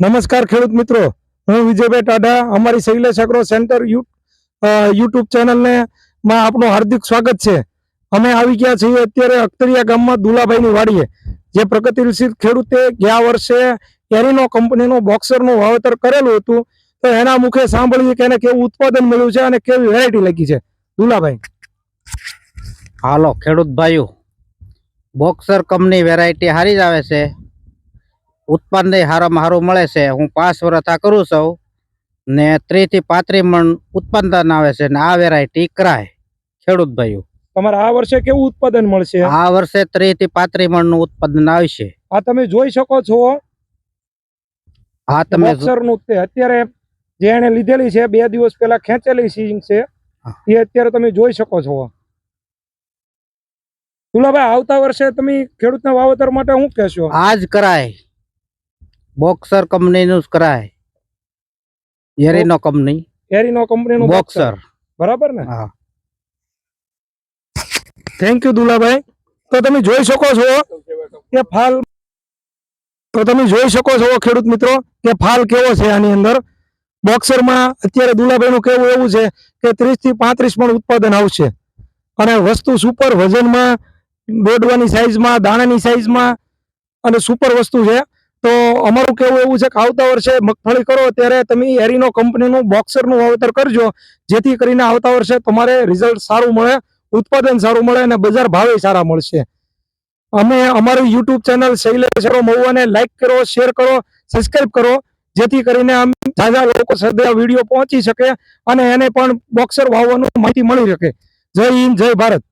નમસ્કાર ખેડૂત મિત્રો. હું વિજયભાઈ ટાઢા, અમારી શૈલેષ એગ્રો સેન્ટર યુટ્યુબ ચેનલને માં આપનું હાર્દિક સ્વાગત છે. અમે આવી ગયા છીએ અત્યારે અખતરિયા ગામમાં દુલાભાઈની વાડીએ, જે પ્રગતિશીલ ખેડૂતે ગયા વર્ષે એરિનો કંપનીનું બોક્સરનું વાવેતર કરેલું હતું. તો એના મુખે સાંભળીએ કે એને કેવું ઉત્પાદન મળ્યું છે અને કેવી વેરાયટી લખી છે. દુલાભાઈ. હાલો ખેડૂત ભાઈઓ, બોક્સર કંપની વેરાયટી સારી જ આવે છે. ઉત્પાદન સારામાં સારું મળે છે. હું પાંચ વર્ષ આ કરું છું ને ત્રીસથી પાંત્રીસ મણ ઉત્પાદન આવે છે ને આ વેરાયટી કરાય. ખેડૂત ભાઈઓ. તમારે આ વર્ષે કેવું ઉત્પાદન મળશે? આ વર્ષે ત્રીસથી પાંત્રીસ મણનું ઉત્પાદન આવશે. આ તમે જોઈ શકો છો. આ તમે બોક્સરનું તે અત્યારે જે એને લીધેલી છે બે દિવસ પહેલા ખેંચેલી સીઝન છે એ અત્યારે તમે જોઈ શકો છો. તુલાભાઈ આવતા વર્ષે તમે ખેડૂતના વાવેતર માટે શું કહેશો? આજ કરાય. બોક્સર કંપનીનું જ કરાય. એરીનો કંપની એરીનો કંપનીનું બોક્સર બોક્સર બરાબર ને? હા. Thank you Dulabhai. તો તમે જોઈ શકો છો કે ફાલ તો તમે જોઈ શકો છો ખેડૂત મિત્રો કે ફાલ કેવો છે આની અંદર. બોક્સરમાં અત્યારે દુલાભાઈનું કહેવું એવું છે કે ત્રીસથી પાંત્રીસ પણ ઉત્પાદન આવશે. અને વસ્તુ સુપર વજનમાં દોડવાની સાઇઝમાં દાણાની સાઇઝમાં અને સુપર વસ્તુ છે. તો અમારું કેવું એવું છે કે આવતા વર્ષે મગફળી કરો, ત્યારે તમે એરીનો કંપનીનું બોક્સરનું વાવેતર કરજો. જેથી કરીને આવતા વર્ષે તમારે રિઝલ્ટ સારું મળે, ઉત્પાદન સારું મળે અને બજાર ભાવે સારા મળશે. અમે અમારું યુટ્યુબ ચેનલ શૈલેષ એરો મહુવાને લાઇક કરો, શેર કરો, સબસ્ક્રાઇબ કરો, જેથી કરીને આમ ઝાઝા લોકો સદા વીડિયો પહોંચી શકે અને એને પણ બોક્સર વાવવાનું માહિતી મળી શકે. જય હિન્દ, જય ભારત.